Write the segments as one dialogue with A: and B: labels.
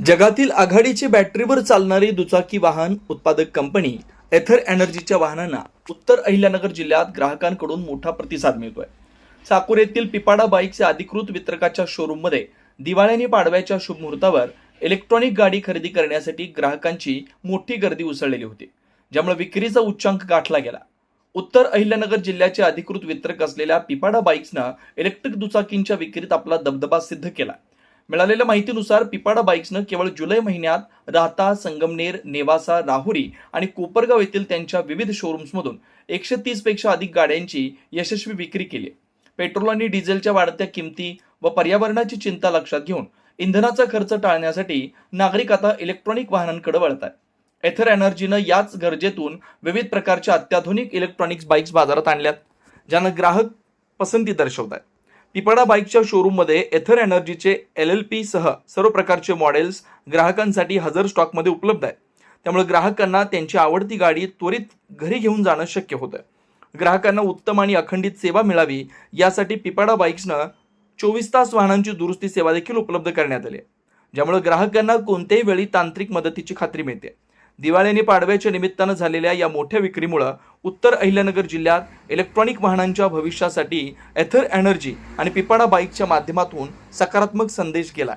A: जगातील आघाडीची बॅटरीवर चालणारी दुचाकी वाहन उत्पादक कंपनी एथर एनर्जीच्या वाहनांना उत्तर अहिल्यानगर जिल्ह्यात ग्राहकांकडून मोठा प्रतिसाद मिळतोय. साकूर येथील पिपाडा बाईकच्या अधिकृत वितरकाच्या शोरूममध्ये दिवाळी पाडव्याच्या शुभमुहूर्तावर इलेक्ट्रॉनिक गाडी खरेदी करण्यासाठी ग्राहकांची मोठी गर्दी उसळलेली होती ज्यामुळे विक्रीचा उच्चांक गाठला गेला. उत्तर अहिल्यानगर जिल्ह्याचे अधिकृत वितरक असलेल्या पिपाडा बाईक्सनं इलेक्ट्रिक दुचाकींच्या विक्रीत आपला दबदबा सिद्ध केला. मिळालेल्या माहितीनुसार पिपाडा बाईक्सनं केवळ जुलै महिन्यात राहता संगमनेर नेवासा राहुरी आणि कोपरगाव येथील त्यांच्या विविध शोरूम्समधून एकशे तीसपेक्षा अधिक गाड्यांची यशस्वी विक्री केली. पेट्रोल आणि डिझेलच्या वाढत्या किमती व पर्यावरणाची चिंता लक्षात घेऊन इंधनाचा खर्च टाळण्यासाठी नागरिक आता इलेक्ट्रॉनिक वाहनांकडे वळतात एथर एनर्जीनं याच गरजेतून विविध प्रकारच्या अत्याधुनिक इलेक्ट्रॉनिक्स बाईक्स बाजारात आणल्यात ज्यांना ग्राहक पसंती दर्शवत आहेत पिपडा बाईकच्या शोरूममध्ये एथर एनर्जीचे एल एल पी सह सर्व प्रकारचे मॉडेल्स ग्राहकांसाठी हजर स्टॉकमध्ये उपलब्ध आहे त्यामुळे ग्राहकांना त्यांची आवडती गाडी त्वरित घरी घेऊन जाणं शक्य होतं ग्राहकांना उत्तम आणि अखंडित सेवा मिळावी यासाठी पिपाडा बाईक्सनं चोवीस तास वाहनांची दुरुस्ती सेवा देखील उपलब्ध करण्यात आली आहे. ज्यामुळे ग्राहकांना कोणत्याही वेळी तांत्रिक मदतीची खात्री मिळते. दिवाळी आणि पाडव्याच्या निमित्तानं झालेल्या या मोठ्या विक्रीमुळं उत्तर अहिल्यानगर जिल्ह्यात इलेक्ट्रॉनिक वाहनांच्या भविष्यासाठी एथर एनर्जी आणि पिपाडा बाईकच्या माध्यमातून सकारात्मक संदेश गेला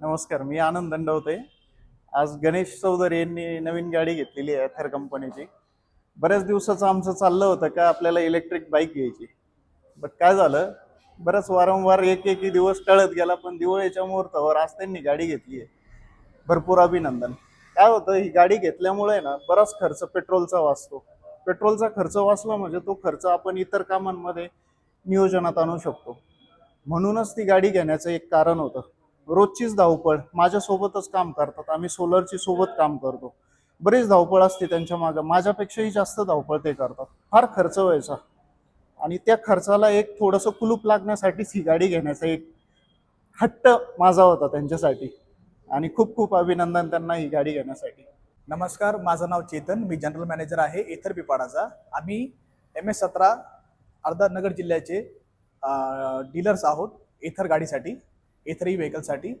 B: नमस्कार मी आनंद दंडवते. आज गणेश चौधरी यांनी नवीन गाडी घेतलेली आहे एथर कंपनीची बऱ्याच दिवसाचं आमचं चाललं होतं का आपल्याला इलेक्ट्रिक बाईक घ्यायची. बट काय झालं? बरंच वारंवार एक एक दिवस टळत गेला पण दिवाळीच्या मुहूर्तावर आज त्यांनी गाडी घेतली आहे. भरपूर अभिनंदन. काय होतं ही गाडी घेतल्यामुळे ना बराच खर्च पेट्रोलचा वाचतो. पेट्रोलचा खर्च वाचला म्हणजे तो खर्च आपण इतर कामांमध्ये नियोजनात आणू शकतो. म्हणूनच ती गाडी घेण्याचं एक कारण होतं. रोजचीच धावपळ माझ्यासोबतच काम करतात. आम्ही सोलरची सोबत काम करतो. बरीच धावपळ असते त्यांच्या मागं. माझ्यापेक्षाही जास्त धावपळ ते करतात. फार खर्च व्हायचा. आणि त्या खर्चाला एक थोडंसं कुलूप लागण्यासाठीच ही गाडी घेण्याचा एक हट्ट माझा होता त्यांच्यासाठी. आणि खूप खूप अभिनंदन त्यांना ही गाडी घेण्यासाठी.
C: नमस्कार माझं नाव चेतन मी जनरल मॅनेजर आहे एथर पिपाडाचा. आम्ही एम एस सतरा अर्धानगर जिल्ह्याचे डीलर्स आहोत एथर गाडीसाठी एथर ई व्हेकलसाठी.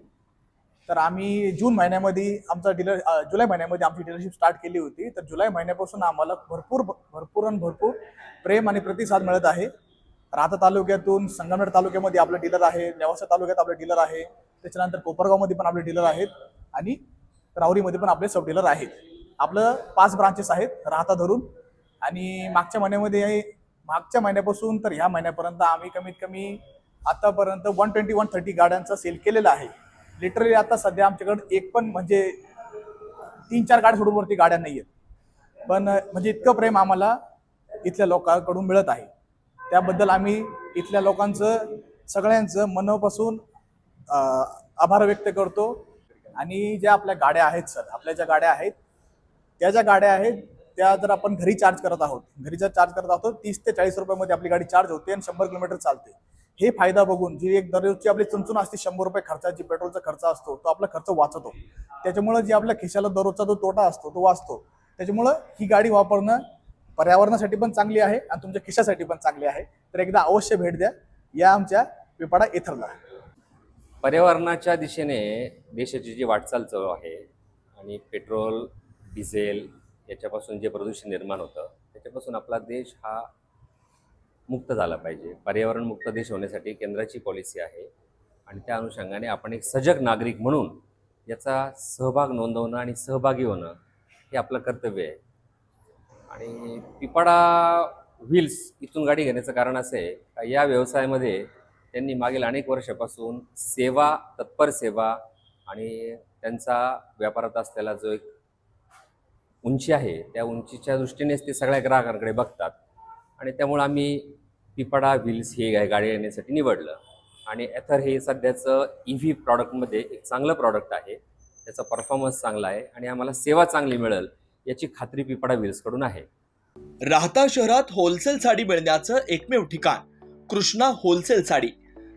C: तर आम्ही जून महिन्यामध्ये आमचा डीलर जुलै महिन्यामध्ये आमची डीलरशिप स्टार्ट केली होती. तर जुलै महिन्यापासून आम्हाला भरपूर भरपूर आणि भरपूर प्रेम आणि प्रतिसाद मिळत आहे. राहता तालुक्यातून संगमनेर तालुक्यामध्ये आपलं डीलर आहे नेवासा तालुक्यात आपलं डीलर आहे. त्याच्यानंतर कोपरगावमध्ये पण आपले डीलर आहेत आणि राहुरीमध्ये पण आपले सब डीलर आहेत. आपलं पाच ब्रांचेस आहेत राहता धरून. आणि मागच्या महिन्यामध्ये मागच्या महिन्यापासून तर ह्या महिन्यापर्यंत आम्ही कमीत कमी आतापर्यंत वन ट्वेंटी वन थर्टी गाड्यांचा सेल केलेला आहे. लिटरली आता सध्या आमच्याकडे एक पण म्हणजे तीन चार गाड्या सोडून वरती गाड्या नाही आहेत पण म्हणजे इतकं प्रेम आम्हाला इथल्या लोकांकडून मिळत आहे. त्याबद्दल आम्ही इथल्या लोकांचं सगळ्यांचं मनापासून आभार व्यक्त करतो. आणि ज्या आपल्या गाड्या आहेत सर आपल्या ज्या गाड्या आहेत त्या ज्या गाड्या आहेत त्या जर आपण घरी चार्ज करत आहोत घरी जर चार्ज करत आहोत तीस ते चाळीस रुपयामध्ये आपली गाडी चार्ज होते आणि शंभर किलोमीटर चालते. हे फायदा बघून जी एक दररोजची आपली चुनचुन असते शंभर रुपये खर्चाची पेट्रोलचा खर्च असतो तो आपला खर्च वाचतो. त्याच्यामुळं जे आपल्या खिशाला दररोजचा जो तोटा असतो तो वाचतो. त्याच्यामुळं ही गाडी वापरणं पर्यावरणासाठी पण चांगली आहे आणि तुमच्या खिशासाठी पण चांगली आहे. तर एकदा अवश्य भेट द्या. या आमच्या पिपाडा इथरला.
D: पर्यावरणाच्या दिशेने देशाची जी वाटचाल चालू आहे आणि पेट्रोल डिझेल याच्यापासून जे प्रदूषण निर्माण होतं त्याच्यापासून आपला देश हा मुक्त झाला पाहिजे. पर्यावरण मुक्त देश होण्यासाठी केंद्राची पॉलिसी आहे आणि त्या अनुषंगाने आपण एक सजग नागरिक म्हणून याचा सहभाग नोंदवणं आणि सहभागी होणं हे आपलं कर्तव्य आहे. आणि पिपाडा व्हील्स इथून गाडी घेण्याचं कारण असं आहे का? या व्यवसायामध्ये त्यांनी मागील अनेक वर्षापासून सेवा तत्पर सेवा आणि त्यांचा व्यापारात असलेला जो एक उंची आहे त्या उंचीच्या दृष्टीनेच ते सगळ्या ग्राहकांकडे बघतात. आणि त्यामुळं आम्ही पिपाडा व्हील्स हे गाडी येण्यासाठी निवडलं. आणि एथर हे सध्याचं ई व्ही प्रॉडक्टमध्ये एक चांगलं प्रॉडक्ट आहे. त्याचा परफॉर्मन्स चांगला आहे आणि आम्हाला सेवा चांगली मिळेल याची खात्री पिपाडा विल्सकडून आहे.
A: राहता शहरात होलसेल साडी मिळण्याचं एकमेव ठिकाण कृष्णा होलसेल साडी.